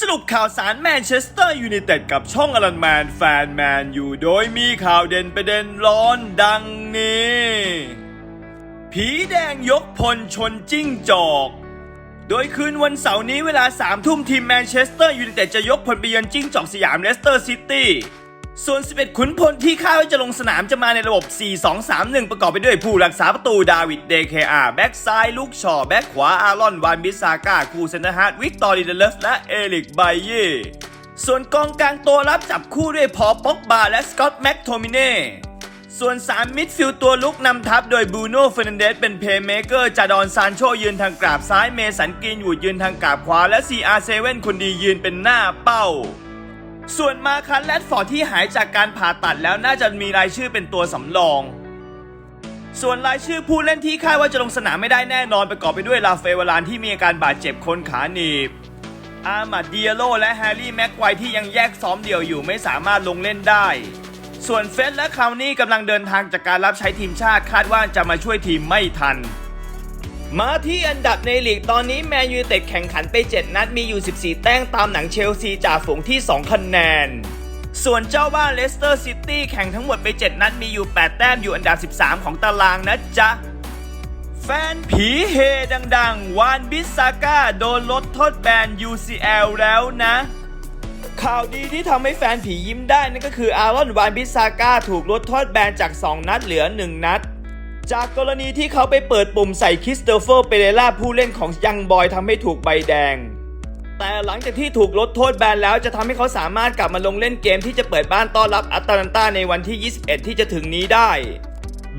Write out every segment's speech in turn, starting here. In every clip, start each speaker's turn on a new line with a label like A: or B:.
A: สรุปข่าวสารแมนเชสเตอร์ยูไนเต็ดกับช่องอลันแมนแฟนแมนอยู่โดยมีข่าวเด่นประเด็นร้อนดังนี้ ผีแดงยกพลชนจิ้งจอก โดยคืนวันเสาร์นี้เวลา3ามทุ่มทีมแมนเชสเตอร์ยูไนเต็ดจะยกพลไปเยือนจิ้งจอกสยามเลสเตอร์ซิตี้ ส่วน 11 ขุนพลที่คาดว่าจะลงสนามจะมาในระบบ 4-2-3-1 ประกอบไปด้วยผู้รักษาประตูดาวิด เดเคอาแบ็กซ้าย ลูกชอแบ็กขวา อารอน วานบิสซาก้า คูเซนฮาร์ดวิกตอรีเดเลฟ และเอลิก ไบเย่ส่วนกองกลางตัวรับจับคู่ด้วยพอป็อกบาและสกอตแม็กโทมิเน่ส่วน 3 มิดฟิลด์ตัวลุกนำทัพโดยบูโน่เฟรนเดสเป็นเพย์เมเกอร์จาดอนซานโชยืนทางกราบซ้ายเมสันกรีนวูดยืนทางกราบขวาและ CR7 คนดียืนเป็นหน้าเป้า ส่วนมาคันแรดฟอร์ดที่หายจากการผ่าตัดแล้วน่าจะมีรายชื่อเป็นตัวสำรอง ส่วนรายชื่อผู้เล่นที่คาดว่าจะลงสนามไม่ได้แน่นอนประกอบไปด้วยลาเฟวารานที่มีอาการบาดเจ็บคนขาหนีบ อาร์มาดเดียโลและแฮร์รี่แม็กไวที่ยังแยกซ้อมเดี่ยวอยู่ไม่สามารถลงเล่นได้ ส่วนเฟสและคาวนี่กำลังเดินทางจากการรับใช้ทีมชาติคาดว่าจะมาช่วยทีมไม่ทัน มาที่อันดับในลีกตอนนี้แมนยูเต็ดแข่งขันไป 7 นัดมีอยู่ 14 แต้มตามหลังเชลซีจ่าฝูงที่ 2 คะแนน ส่วนเจ้าบ้านเลสเตอร์ซิตี้แข่งทั้งหมดไป 7 นัดมีอยู่ 8 แต้มอยู่อันดับ 13 ของตารางนะจ๊ะ แฟนผีเฮดังๆ วานบิสซาก้าโดนลดโทษแบน UCL แล้วนะ ข่าวดีที่ทำให้แฟนผียิ้มได้นั่นก็คืออารอนวานบิสซาก้าถูกลดโทษแบนจาก 2 นัดเหลือ 1 นัด จากกรณีที่เขาไปเปิดปุ่มใส่คริสโตเฟอร์เปเรล่าผู้เล่นของยังบอยทำให้ถูกใบแดง แต่หลังจากที่ถูกลดโทษแบนแล้วจะทำให้เขาสามารถกลับมาลงเล่นเกมที่จะเปิดบ้านต้อนรับอัตแลนตาในวันที่ 21 ที่จะถึงนี้ได้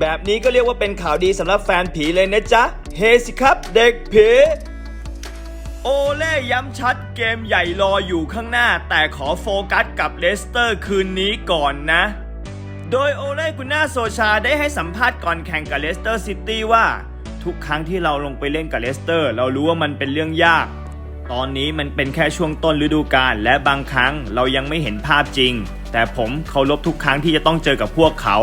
A: แบบนี้ก็เรียกว่าเป็นข่าวดีสำหรับแฟนผีเลยนะจ๊ะ เฮสิครับเด็กผีโอเล่ย้ำชัดเกมใหญ่รออยู่ข้างหน้า แต่ขอโฟกัสกับเลสเตอร์คืนนี้ก่อนนะ โดยโอเล่กุน่าโซชาได้ให้สัมภาษณ์ก่อนแข่งกับเลสเตอร์ซิตี้ว่า ทุกครั้งที่เราลงไปเล่นกับเลสเตอร์ เรารู้ว่ามันเป็นเรื่องยาก ตอนนี้มันเป็นแค่ช่วงต้นฤดูกาลและบางครั้งเรายังไม่เห็นภาพจริง แต่ผมเคารพทุกครั้งที่จะต้องเจอกับพวกเขา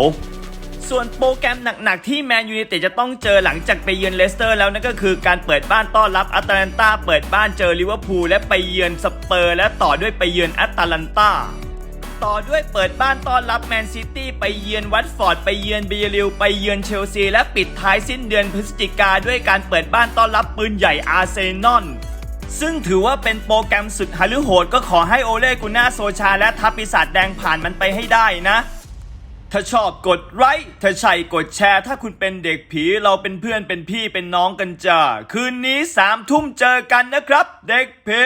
A: ส่วนโปรแกรมหนักๆ ที่แมนยู i นเต็ดจะต้องเจอหลังจากไปเยือนเลสเตอร์แล้วนั่นก็คือการเปิดบ้านต้อนรับแอตแลนตาเปิดบ้านเจอลิเวอร์พูลและไปเยือนสเปอร์ และต่อด้วยไปเยือนแอตแลนตา ต่อด้วยเปิดบ้านต้อนรับแมนซิตี้ไปเยือนวัตฟอร์ด ไปเยือนเบียริลไปเยือนเชลซี และปิดท้ายสิ้นเดือนพฤศจิกาด้วยการเปิดบ้านต้อนรับปืนใหญ่อาร์เซนอลซึ่งถือว่าเป็นโปรแกรมสุดฮาลือโหดก็ขอให้โอเล่กุน่าโซชาและทัพปีศาจแดงผ่านมันไปให้ได้นะ ถ้าชอบกดไลค์ถ้าใช่กดแชร์ ถ้าคุณเป็นเด็กผีเราเป็นเพื่อนเป็นพี่เป็นน้องกันจ้าคืนนี้สามทุ่มเจอกันนะครับ เด็กผี